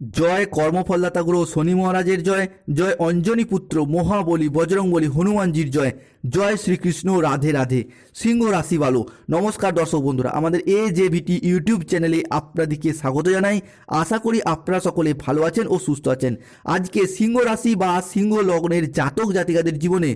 জয় কর্মফলদাতা গুরু শনি মহারাজের জয় জয় অঞ্জনী পুত্র মহাবলী বজরংবলী হনুমানজির জয় জয় শ্রীকৃষ্ণ রাধে রাধে। সিংহ রাশি বালো নমস্কার দর্শক বন্ধুরা, আমাদের এ জে ভিটি ইউটিউব চ্যানেলে আপনাদেরকে স্বাগত জানাই। আশা করি আপনারা সকলে ভালো আছেন ও সুস্থ আছেন। আজকে সিংহ রাশি বা সিংহ লগ্নের জাতক জাতিকাদের জীবনে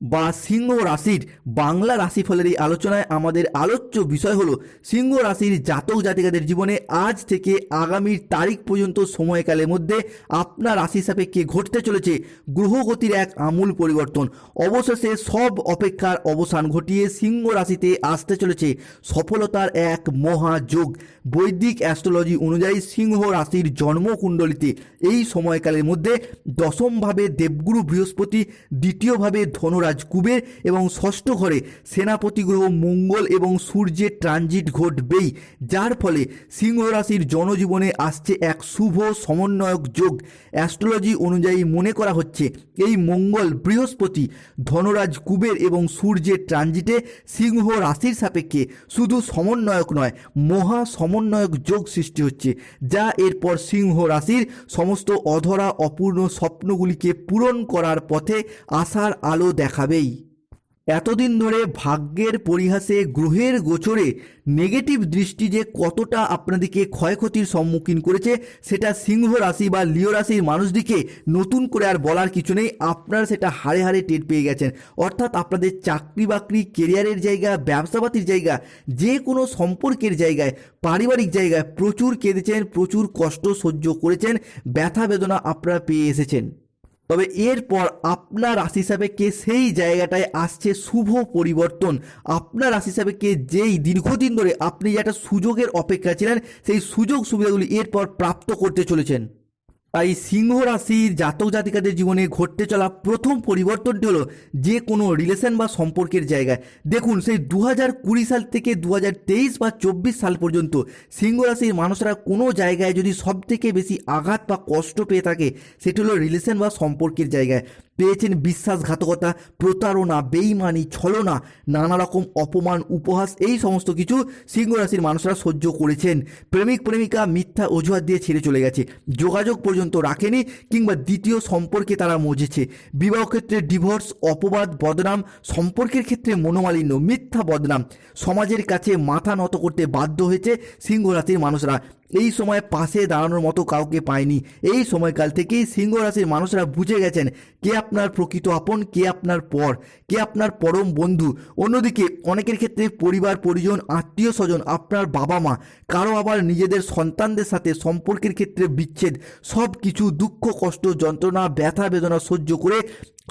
বা সিংহ রাশির বাংলা রাশিফলের এই আলোচনায় আমাদের আলোচ্য বিষয় হলো সিংহ রাশির জাতক জাতিকাদের জীবনে আজ থেকে আগামীর তারিখ পর্যন্ত সময়কালের মধ্যে আপনার রাশি সাপেক্ষে ঘটতে চলেছে গ্রহগতির এক আমূল পরিবর্তন। অবশেষে সব অপেক্ষার অবসান ঘটিয়ে সিংহ রাশিতে আসতে চলেছে সফলতার এক মহাযোগ। বৈদিক অ্যাস্ট্রোলজি অনুযায়ী সিংহ রাশির জন্মকুণ্ডলিতে এই সময়কালের মধ্যে দশমভাবে দেবগুরু বৃহস্পতি, দ্বিতীয়ভাবে ধনুরাজ কুবের এবং ষষ্ঠ ঘরে সেনাপতি গ্রহ মঙ্গল এবং সূর্যের ট্রানজিট ঘটবেই, যার ফলে সিংহ রাশির জনজীবনে আসছে এক শুভ সমন্বয়ক যোগ। অ্যাস্ট্রোলজি অনুযায়ী মনে করা হচ্ছে, এই মঙ্গল বৃহস্পতি ধনরাজ কুবের এবং সূর্যের ট্রানজিটে সিংহ রাশির সাপেক্ষে শুধু সমন্বয়ক নয়, মহা সমন্বয়ক যোগ সৃষ্টি হচ্ছে, যা এরপর সিংহ রাশির সমস্ত অধরা অপূর্ণ স্বপ্নগুলিকে পূরণ করার পথে আশার আলো দেখাবেই। এতদিন ধরে ভাগ্যের পরিহাসে, গ্রহের গোচরে নেগেটিভ দৃষ্টি যে কতটা আপনাদেরকে ক্ষয়ক্ষতির সম্মুখীন করেছে, সেটা সিংহ রাশি বা লিও রাশির মানুষদিকে নতুন করে আর বলার কিছু নেই। আপনারা সেটা হারে হারে টের পেয়ে গেছেন। অর্থাৎ আপনাদের চাকরি বাকরি কেরিয়ারের জায়গা, ব্যবসাপাতির জায়গা, যে কোনো সম্পর্কের জায়গায়, পারিবারিক জায়গায় প্রচুর কেঁদেছেন, প্রচুর কষ্ট সহ্য করেছেন ব্যথা বেদনা আপনারা পেয়ে এসেছেন। তবে এরপর আপনার রাশি হিসাবে কে সেই জায়গাটায় আসছে শুভ পরিবর্তন? আপনার রাশি হিসাবে কে যেই দীর্ঘদিন ধরে আপনি যে একটা সুযোগের অপেক্ষা ছিলেন, সেই সুযোগ সুবিধাগুলি এরপর প্রাপ্ত করতে চলেছেন। তাই সিংহ রাশির জাতক জাতিকাদের জীবনে ঘটতে চলা প্রথম পরিবর্তনটি হলো যে কোনো রিলেশন বা সম্পর্কের জায়গায়। দেখুন, সেই দু হাজার কুড়ি সাল থেকে দু হাজার তেইশ বা চব্বিশ সাল পর্যন্ত সিংহ রাশির মানুষরা কোনো জায়গায় যদি সব থেকে বেশি আঘাত বা কষ্ট পেয়ে থাকে, সেটি হলো রিলেশন বা সম্পর্কের জায়গায়। পেয়েছেন বিশ্বাসঘাতকতা, প্রতারণা, বেইমানি, ছলনা নানা রকম অপমান, উপহাস, এই সমস্ত কিছু সিংহ রাশির মানুষরা সহ্য করেছেন। প্রেমিক, প্রেমিকা মিথ্যা অজুহাত দিয়ে ছেড়ে চলে গেছে। যোগাযোগ পর্যন্ত রাখেনি কিংবা দ্বিতীয় সম্পর্কে তারা মজেছে। বিবাহ ক্ষেত্রে ডিভোর্স, অপবাদ, বদনাম, সম্পর্কের ক্ষেত্রে মনোমালিন্য, মিথ্যা বদনাম। সমাজের কাছে মাথা নত করতে বাধ্য হয়েছে সিংহ রাশির মানুষরা। এই সময় পাশে দাঁড়ানোর মতো কাউকে পায়নি এই সময়কাল থেকেই সিংহ রাশির মানুষরা বুঝে গেছেন, কে আপনার প্রকৃত আপন, কে আপনার পর, কে আপনার পরম বন্ধু। অন্যদিকে অনেকের ক্ষেত্রে পরিবার, পরিজন, আত্মীয় স্বজন, আপনার বাবা মা, কারও আবার নিজেদের সন্তানদের সাথে সম্পর্কের ক্ষেত্রে বিচ্ছেদ। সব কিছু দুঃখ, কষ্ট, যন্ত্রণা, ব্যথা, বেদনা সহ্য করে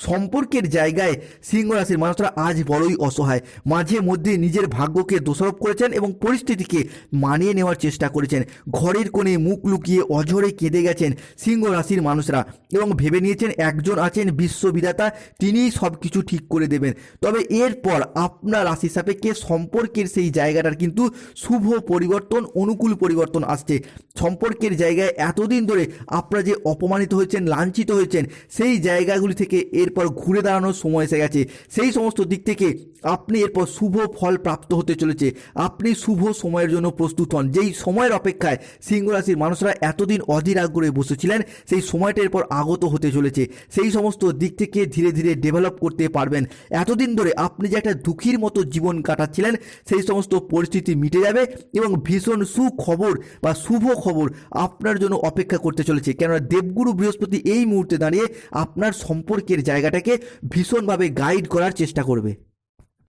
সম্পর্কের জায়গায় সিংহ রাশির মানুষরা আজ বড়ই অসহায়। মাঝে মধ্যে নিজের ভাগ্যকে দোষারোপ করেছেন এবং পরিস্থিতিকে মানিয়ে নেওয়ার চেষ্টা করেছেন। ঘরের কোণে মুখ লুকিয়ে অঝরে কেঁদে গেছেন সিংহ রাশির মানুষরা এবং ভেবে নিয়েছেন একজন আছেন বিশ্ববিধাতা, তিনিই সব কিছু ঠিক করে দেবেন। তবে এরপর আপনার রাশি সাপেক্ষে সম্পর্কের সেই জায়গাটার কিন্তু শুভ পরিবর্তন, অনুকূল পরিবর্তন আসছে। সম্পর্কের জায়গায় এতদিন ধরে আপনারা যে অপমানিত হয়েছেন, লাঞ্ছিত হয়েছেন, সেই জায়গাগুলি থেকে এরপর ঘুরে দাঁড়ানোর সময় এসে গেছে। সেই সমস্ত দিক থেকে আপনি এরপর শুভ ফল প্রাপ্ত হতে চলেছে। আপনি শুভ সময়ের জন্য প্রস্তুত হন। যেই সময়ের অপেক্ষায় সিংহ রাশির মানুষরা এতদিন অধীর আগ্রহে বসেছিলেন, সেই সময়টা এরপর আগত হতে চলেছে। সেই সমস্ত দিক থেকে ধীরে ধীরে ডেভেলপ করতে পারবেন। এতদিন ধরে আপনি যে একটা দুঃখীর মতো জীবন কাটাচ্ছিলেন, সেই সমস্ত পরিস্থিতি মিটে যাবে এবং ভীষণ সুখবর বা শুভ খবর আপনার জন্য অপেক্ষা করতে চলেছে। কেননা দেবগুরু বৃহস্পতি এই মুহূর্তে দাঁড়িয়ে আপনার সম্পর্কের জায়গাটাকে ভীষণভাবে গাইড করার চেষ্টা করবে।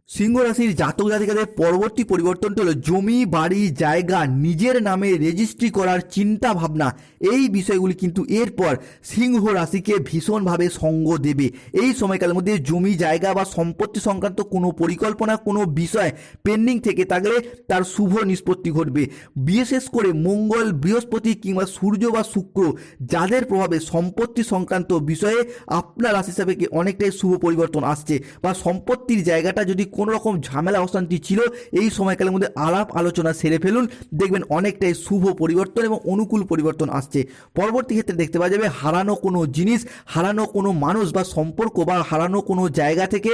সিংহ রাশির জাতক জাতিকাদের পরবর্তী পরিবর্তনটা হলো জমি, বাড়ি, জায়গা, নিজের নামে রেজিস্ট্রি করার চিন্তা ভাবনা। এই বিষয়গুলি কিন্তু এরপর সিংহ রাশিকে ভীষণভাবে সঙ্গ দেবে। এই সময়কালের মধ্যে জমি, জায়গা বা সম্পত্তি সংক্রান্ত কোনো পরিকল্পনা, কোনো বিষয় পেন্ডিং থেকে থাকলে তার শুভ নিষ্পত্তি ঘটবে। বিশেষ করে মঙ্গল, বৃহস্পতি কিংবা সূর্য বা শুক্র, যাদের প্রভাবে সম্পত্তি সংক্রান্ত বিষয়ে আপনার রাশি সাপেক্ষে অনেকটাই শুভ পরিবর্তন আসছে বা সম্পত্তির জায়গাটা যদি কোনো রকম ঝামেলা, অশান্তি ছিল, এই সময়কালের মধ্যে আলাপ আলোচনা সেরে ফেলুন। দেখবেন অনেকটাই শুভ পরিবর্তন এবং অনুকূল পরিবর্তন আসছে। পরবর্তী ক্ষেত্রে দেখতে পাওয়া যাবে হারানো কোনো জিনিস, হারানো কোনো মানুষ বা সম্পর্ক বা হারানো কোনো জায়গা থেকে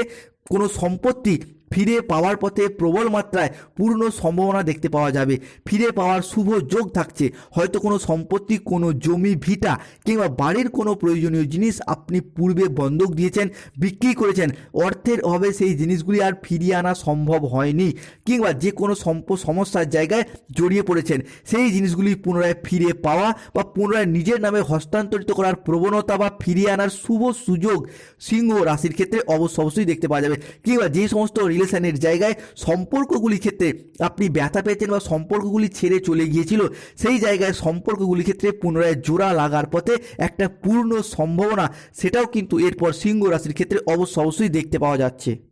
কোনো সম্পত্তি ফিরে পাওয়ার পথে প্রবল মাত্রায় পূর্ণ সম্ভাবনা দেখতে পাওয়া যাবে। ফিরে পাওয়ার শুভ যোগ থাকছে। হয়তো কোনো সম্পত্তি, কোনো জমি, ভিটা কিংবা বাড়ির কোনো প্রয়োজনীয় জিনিস আপনি পূর্বে বন্ধক দিয়েছেন, বিক্রি করেছেন। অর্থের অভাবে সেই জিনিসগুলি আর ফিরিয়ে আনা সম্ভব হয়নি কিংবা যে কোনো সম্প, সমস্যার জায়গায় জড়িয়ে পড়েছেন। সেই জিনিসগুলি পুনরায় ফিরে পাওয়া বা পুনরায় নিজের নামে হস্তান্তরিত করার প্রবণতা বা ফিরিয়ে আনার শুভ সুযোগ সিংহ রাশির ক্ষেত্রে অবশ্য অবশ্যই দেখতে পাওয়া যাবে। কিংবা যে সমস্ত রিলেশনের জায়গায় সম্পর্কগুলি ক্ষেত্রে আপনি ব্যথা পেয়েছেন বা সম্পর্কগুলি ছেড়ে চলে গিয়েছিল, সেই জায়গায় সম্পর্কগুলি ক্ষেত্রে পুনরায় জোড়া লাগার পথে একটা পূর্ণ সম্ভাবনা, সেটাও কিন্তু এরপর সিংহ রাশির ক্ষেত্রে অবশ্য অবশ্যই দেখতে পাওয়া যাচ্ছে।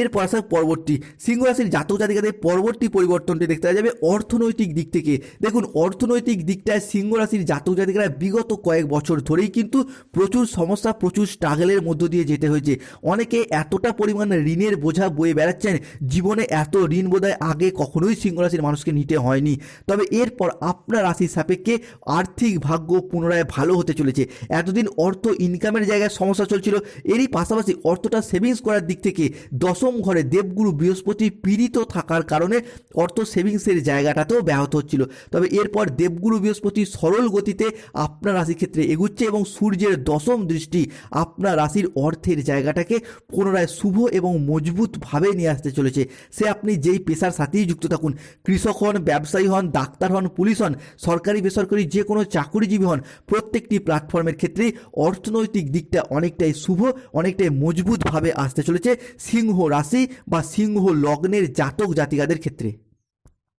এরপর আসা পরবর্তী সিংহ রাশির জাতক জাতিকাদের পরবর্তী পরিবর্তনটি দেখতে যাবে অর্থনৈতিক দিক থেকে। দেখুন, অর্থনৈতিক দিকটায় সিংহ রাশির জাতক জাতিকারা বিগত কয়েক বছর ধরেই কিন্তু প্রচুর সমস্যা, প্রচুর স্ট্রাগলের মধ্য দিয়ে যেতে হয়েছে। অনেকে এতটা পরিমাণ ঋণের বোঝা বয়ে বেড়াচ্ছেন, জীবনে এত ঋণ বোধহয় আগে কখনোই সিংহ রাশির মানুষকে নিতে হয়নি। তবে এরপর আপনার রাশির সাপেক্ষে আর্থিক ভাগ্য পুনরায় ভালো হতে চলেছে। এতদিন অর্থ ইনকামের জায়গায় সমস্যা চলছিল, এরই পাশাপাশি অর্থটা সেভিংস করার দিক থেকে দশম ঘরে দেবগুরু বৃহস্পতি পীড়িত থাকার কারণে অর্থ সেভিংসের জায়গাটাতেও ব্যাহত হচ্ছিল। তবে এরপর দেবগুরু বৃহস্পতি সরল গতিতে আপনার রাশির ক্ষেত্রে এগুচ্ছে এবং সূর্যের দশম দৃষ্টি আপনার রাশির অর্থের জায়গাটাকে পুনরায় শুভ এবং মজবুতভাবে নিয়ে আসতে চলেছে। সে আপনি যেই পেশার সাথেই যুক্ত থাকুন, কৃষক হন, ব্যবসায়ী হন, ডাক্তার হন, পুলিশ হন, সরকারি, বেসরকারি যে কোনো চাকুরিজীবী হন, প্রত্যেকটি প্ল্যাটফর্মের ক্ষেত্রেই অর্থনৈতিক দিকটা অনেকটাই শুভ, অনেকটাই মজবুতভাবে আসতে চলেছে। সিংহ রাশি বা সিংহ লগ্নের জাতক জাতিকাদের ক্ষেত্রে।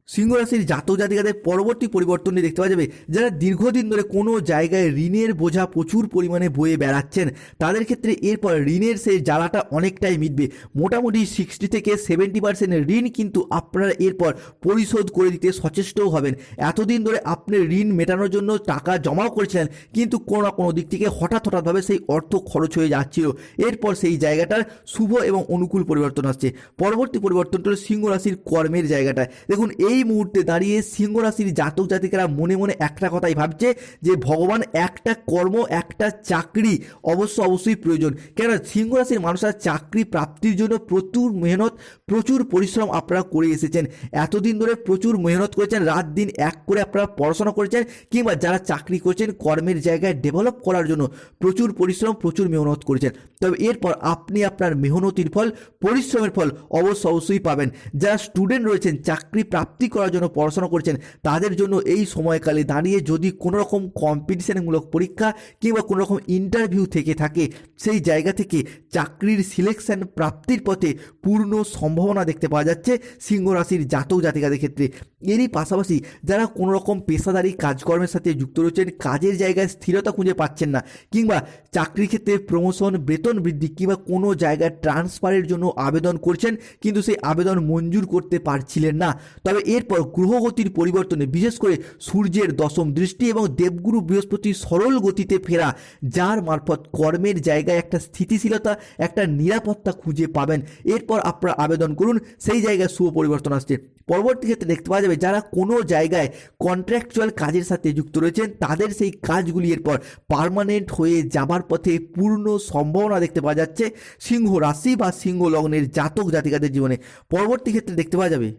সিংহ রাশির জাতক জাতিকাদের পরবর্তী পরিবর্তনটি দেখতে পাওয়া যাবে। যারা দীর্ঘদিন ধরে কোনো জায়গায় ঋণের বোঝা প্রচুর পরিমাণে বয়ে বেড়াচ্ছেন, তাদের ক্ষেত্রে এরপর ঋণের সেই জ্বালাটা অনেকটাই মিটবে। মোটামুটি সিক্সটি থেকে সেভেন্টি পার্সেন্ট ঋণ কিন্তু আপনারা এরপর পরিশোধ করে দিতে সচেষ্টও হবেন। এতদিন ধরে আপনি ঋণ মেটানোর জন্য টাকা জমাও করেছিলেন, কিন্তু কোনো না কোনো দিক থেকে হঠাৎ হঠাৎভাবে সেই অর্থ খরচ হয়ে যাচ্ছিল। এরপর সেই জায়গাটার শুভ এবং অনুকূল পরিবর্তন আসছে। পরবর্তী পরিবর্তনটা সিংহ রাশির কর্মের জায়গাটায়। দেখুন, এই মুহূর্তে দাঁড়িয়ে সিংহ রাশির জাতক জাতিকারা মনে মনে একটা কথাই ভাবছে যে ভগবান একটা কর্ম, একটা চাকরি অবশ্য অবশ্যই প্রয়োজন। কেন সিংহ রাশির মানুষরা চাকরি প্রাপ্তির জন্য প্রচুর মেহনত, প্রচুর পরিশ্রম আপনারা করে এসেছেন। এতদিন ধরে প্রচুর মেহনত করেছেন, রাত দিন এক করে আপনারা পড়াশোনা করেছেন কিংবা যারা চাকরি করছেন কর্মের জায়গায় ডেভেলপ করার জন্য প্রচুর পরিশ্রম, প্রচুর মেহনত করেছেন। তবে এরপর আপনি আপনার মেহনতির ফল, পরিশ্রমের ফল অবশ্য অবশ্যই পাবেন। যারা স্টুডেন্ট রয়েছেন, চাকরি প্রাপ্তি করার জন্য পড়াশোনা করছেন, তাদের জন্য এই সময়কালে দাঁড়িয়ে যদি কোনো রকম কম্পিটিশনমূলক পরীক্ষা কিংবা কোনো রকম ইন্টারভিউ থেকে থাকে, সেই জায়গা থেকে চাকরির সিলেকশন প্রাপ্তির পথে পূর্ণ সম্ভাবনা দেখতে পাওয়া যাচ্ছে সিংহ রাশির জাতক জাতিকাদের ক্ষেত্রে। এরই পাশাপাশি যারা কোনো রকম পেশাদারি কাজকর্মের সাথে যুক্ত রয়েছেন, কাজের জায়গায় স্থিরতা খুঁজে পাচ্ছেন না কিংবা চাকরির ক্ষেত্রে প্রমোশন বেতন বৃদ্ধি কিংবা কোনো জায়গায় ট্রান্সফারের জন্য আবেদন করছেন, কিন্তু সেই আবেদন মঞ্জুর করতে পারছিলেন না। তবে এরপর গ্রহগতির পরিবর্তনে, বিশেষ করে সূর্যের দশম দৃষ্টি এবং দেবগুরু বৃহস্পতি সরল গতিতে ফেরা, যার মারফত কর্মের জায়গায় একটা স্থিতিশীলতা, একটা নিরাপত্তা খুঁজে পাবেন। এরপর আপনারা আবেদন করুন, সেই জায়গায় শুভ পরিবর্তন আসছে। পরবর্তী ক্ষেত্রে দেখতে পাওয়া যাবে, যারা কোনো জায়গায় কন্ট্রাকচুয়াল কাজের সাথে যুক্ত রয়েছেন, তাদের সেই কাজগুলি এরপর পার্মানেন্ট হয়ে যাবার পথে পূর্ণ সম্ভাবনা দেখতে পাওয়া যাচ্ছে, সিংহ রাশি বা সিংহ লগ্নের জাতক জাতিকাদের জীবনে। পরবর্তী ক্ষেত্রে দেখতে পাওয়া যাবে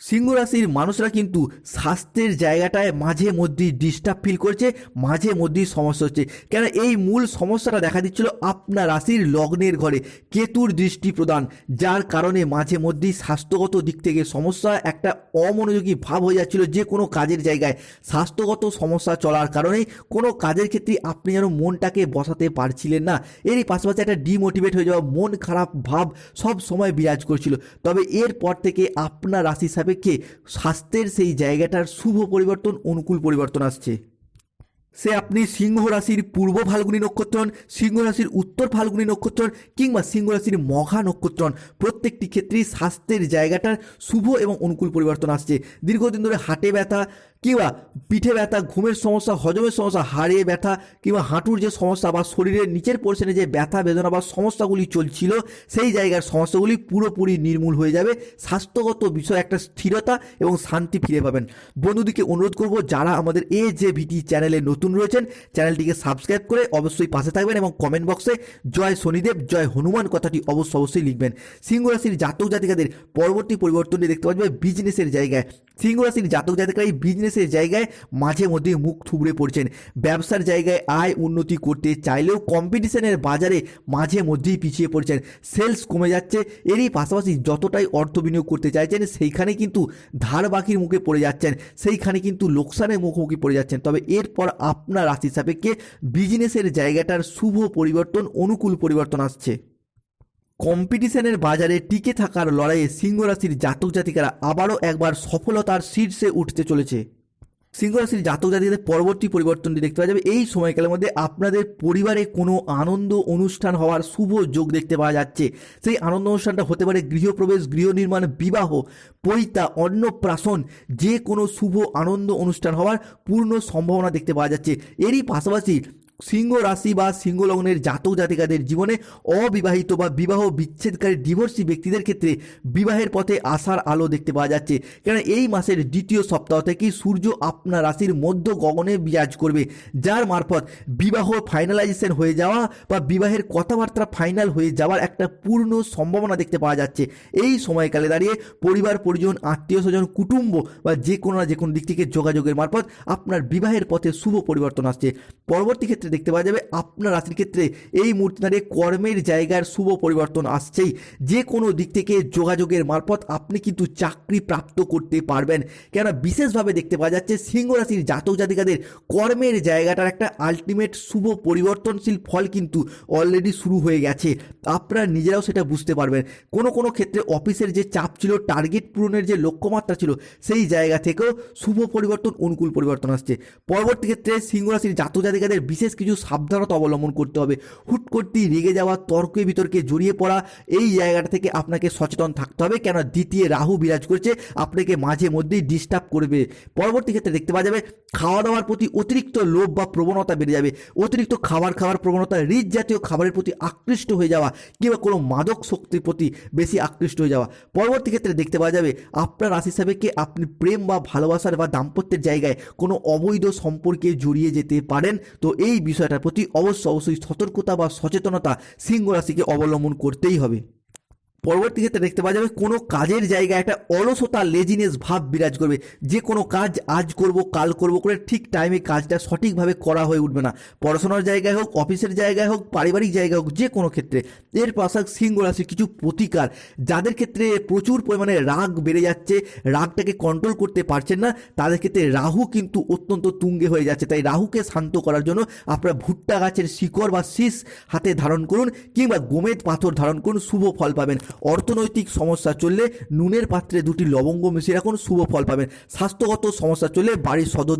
সিংহ রাশির মানুষরা কিন্তু স্বাস্থ্যের জায়গাটায় মাঝে মধ্যেই ডিস্টার্ব ফিল করছে, মাঝে মধ্যেই সমস্যা হচ্ছে। কেন এই মূল সমস্যাটা দেখা দিচ্ছিল আপনার রাশির লগ্নের ঘরে কেতুর দৃষ্টি প্রদান, যার কারণে মাঝে মধ্যেই স্বাস্থ্যগত দিক থেকে সমস্যা, একটা অমনোযোগী ভাব হয়ে যাচ্ছিল যে কোনো কাজের জায়গায়। স্বাস্থ্যগত সমস্যা চলার কারণেই কোনো কাজের ক্ষেত্রে আপনি যেন মনটাকে বসাতে পারছিলেন না। এরই পাশাপাশি একটা ডিমোটিভেট হয়ে যাওয়া, মন খারাপ ভাব সব সময় বিরাজ করছিল। তবে এরপর থেকে আপনার রাশি সাপেক্ষে স্বাস্থ্যের সেই জায়গাটার শুভ পরিবর্তন, অনুকূল পরিবর্তন আসছে। সে আপনি সিংহ রাশির পূর্ব ফাল্গুনী নক্ষত্রণ সিংহ রাশির উত্তর ফাল্গুনী নক্ষত্র কিংবা সিংহ রাশির মহা নক্ষত্রণ প্রত্যেকটি ক্ষেত্রেই স্বাস্থ্যের জায়গাটার শুভ এবং অনুকূল পরিবর্তন আসছে। দীর্ঘদিন ধরে হাটে ব্যথা কিংবা পিঠে ব্যথা, ঘুমের সমস্যা, হজমের সমস্যা, হাড়ে ব্যথা কিংবা হাঁটুর যে সমস্যা বা শরীরের নিচের পোর্শনে যে ব্যথা, বেদনা বা সমস্যাগুলি চলছিল, সেই জায়গার সমস্যাগুলি পুরোপুরি নির্মূল হয়ে যাবে। স্বাস্থ্যগত বিষয়ে একটা স্থিরতা এবং শান্তি ফিরে পাবেন। বন্ধুদিকে অনুরোধ করব, যারা আমাদের এ যে ভিটি চ্যানেলে নতুন রয়েছেন চ্যানেলটিকে সাবস্ক্রাইব করে অবশ্যই পাশে থাকবেন এবং কমেন্ট বক্সে জয় শনিদেব, জয় হনুমান কথাটি অবশ্য অবশ্যই লিখবেন। সিংহ রাশির জাতক জাতিকাদের পরবর্তী পরিবর্তনটি দেখতে পাওয়া যাবে বিজনেসের জায়গায়। সিংহ রাশির জাতক জাতিকারা এই বিজনেসের জায়গায় মাঝে মধ্যে মুখ থুবড়ে পড়ছেন। ব্যবসার জায়গায় আয় উন্নতি করতে চাইলেও কম্পিটিশনের বাজারে মাঝে মধ্যেই পিছিয়ে পড়ছেন। সেলস কমে যাচ্ছে, এরই পাশাপাশি যতটাই অর্থ বিনিয়োগ করতে চাইছেন, সেইখানে কিন্তু ধার বাকির মুখে পড়ে যাচ্ছেন, সেইখানে কিন্তু লোকসানের মুখোমুখি পড়ে যাচ্ছেন। তবে এরপর আপনার রাশি সাপেক্ষে বিজনেসের জায়গাটার শুভ পরিবর্তন, অনুকূল পরিবর্তন আসছে। কম্পিটিশনের বাজারে টিকে থাকার লড়াইয়ে সিংহ রাশির জাতক জাতিকারা আবারও একবার সফলতার শীর্ষে উঠতে চলেছে। সিংহ রাশির জাতক জাতিদের পরবর্তী পরিবর্তনটি দেখতে পাওয়া যাবে। এই সময়কালের মধ্যে আপনাদের পরিবারে কোনো আনন্দ অনুষ্ঠান হওয়ার শুভ যোগ দেখতে পাওয়া যাচ্ছে। সেই আনন্দ অনুষ্ঠানটা হতে পারে গৃহপ্রবেশ গৃহ নির্মাণ বিবাহ, পৈতা, অন্নপ্রাশন, যে কোনো শুভ আনন্দ অনুষ্ঠান হওয়ার পূর্ণ সম্ভাবনা দেখতে পাওয়া যাচ্ছে। এরই পাশাপাশি সিংহ রাশি বা সিংহ লগ্নের জাতক জাতিকাদের জীবনে অবিবাহিত বা বিবাহ বিচ্ছেদকারী ডিভোর্সি ব্যক্তিদের ক্ষেত্রে বিবাহের পথে আসার আলো দেখতে পাওয়া যাচ্ছে। কেন এই মাসের দ্বিতীয় সপ্তাহ থেকেই সূর্য আপনার রাশির মধ্য গগনে বিরাজ করবে, যার মারফত বিবাহ ফাইনালাইজেশন হয়ে যাওয়া বা বিবাহের কথাবার্তা ফাইনাল হয়ে যাওয়ার একটা পূর্ণ সম্ভাবনা দেখতে পাওয়া যাচ্ছে। এই সময়কালে দাঁড়িয়ে পরিবার, পরিজন, আত্মীয় স্বজন, কুটুম্ব বা যে কোনো না যে কোনো দিক থেকে যোগাযোগের মারফত আপনার বিবাহের পথে শুভ পরিবর্তন আসছে। পরবর্তী ক্ষেত্রে দেখতে পাওয়া যাবে আপনার রাশির ক্ষেত্রে এই মুহূর্তে দাঁড়িয়ে কর্মের জায়গার শুভ পরিবর্তন আসছেই। যে কোনো দিক থেকে যোগাযোগের মারফত আপনি কিন্তু চাকরি প্রাপ্ত করতে পারবেন। কেন বিশেষভাবে দেখতে পাওয়া যাচ্ছে সিংহ রাশির জাতক জাতিকাদের কর্মের জায়গাটার একটা আলটিমেট শুভ পরিবর্তনশীল ফল কিন্তু অলরেডি শুরু হয়ে গেছে। আপনারা নিজেরাও সেটা বুঝতে পারবেন। কোনো কোনো ক্ষেত্রে অফিসের যে চাপ ছিল টার্গেট পূরণের যে লক্ষ্যমাত্রা ছিল, সেই জায়গা থেকেও শুভ পরিবর্তন, অনুকূল পরিবর্তন আসছে। পরবর্তী ক্ষেত্রে সিংহ রাশির জাতক জাতিকাদের বিশেষ কিছু সাবধানতা অবলম্বন করতে হবে। হুট করতেই রেগে যাওয়া তর্কে বিতর্কে জড়িয়ে পড়া, এই জায়গাটা থেকে আপনাকে সচেতন থাকতে হবে। কেন? দ্বিতীয় রাহু বিরাজ করছে, আপনাকে মাঝে মধ্যেই ডিস্টার্ব করবে। পরবর্তী ক্ষেত্রে দেখতে পাওয়া যাবে খাওয়া দাওয়ার প্রতি অতিরিক্ত লোভ বা প্রবণতা বেড়ে যাবে। অতিরিক্ত খাবার খাওয়ার প্রবণতা রিচ জাতীয় খাবারের প্রতি আকৃষ্ট হয়ে যাওয়া কিংবা কোনো মাদক শক্তির প্রতি বেশি আকৃষ্ট হয়ে যাওয়া। পরবর্তী ক্ষেত্রে দেখতে পাওয়া যাবে, আপনার রাশি হিসাবে কি আপনি প্রেম বা ভালোবাসার বা দাম্পত্যের জায়গায় কোনো অবৈধ সম্পর্কে জড়িয়ে যেতে পারেন? তো এই বিষয়টার প্রতি অবশ্য অবশ্যই সতর্কতা বা সচেতনতা সিংহ রাশিকে অবলম্বন করতেই হবে। পরবর্তী ক্ষেত্রে দেখতে পাওয়া যাবে কোনো কাজের জায়গায় একটা অলসতা লেজিনেস ভাব বিরাজ করবে। যে কোনো কাজ আজ করব, কাল করব করে ঠিক টাইমে কাজটা সঠিকভাবে করা হয়ে উঠবে না। পড়াশোনার জায়গায় হোক, অফিসের জায়গায় হোক, পারিবারিক জায়গায় হোক, যে কোনো ক্ষেত্রে। এর পাশাপাশি সিংহ রাশির কিছু প্রতিকার, যাদের ক্ষেত্রে প্রচুর পরিমাণে রাগ বেড়ে যাচ্ছে, রাগটাকে কন্ট্রোল করতে পারছেন না, তাদের ক্ষেত্রে রাহু কিন্তু অত্যন্ত তুঙ্গে হয়ে যাচ্ছে। তাই রাহুকে শান্ত করার জন্য আপনারা ভুট্টা গাছের শিকড় বা শীষ হাতে ধারণ করুন, কিংবা গোমেদ পাথর ধারণ করুন, শুভ ফল পাবেন। অর্থনৈতিক সমস্যা চললে নুনের পাত্রে দুটি লবঙ্গ মিশিয়ে রাখুন, শুভ ফল পাবেন। স্বাস্থ্যগত সমস্যা চললে বাড়ির সদস্য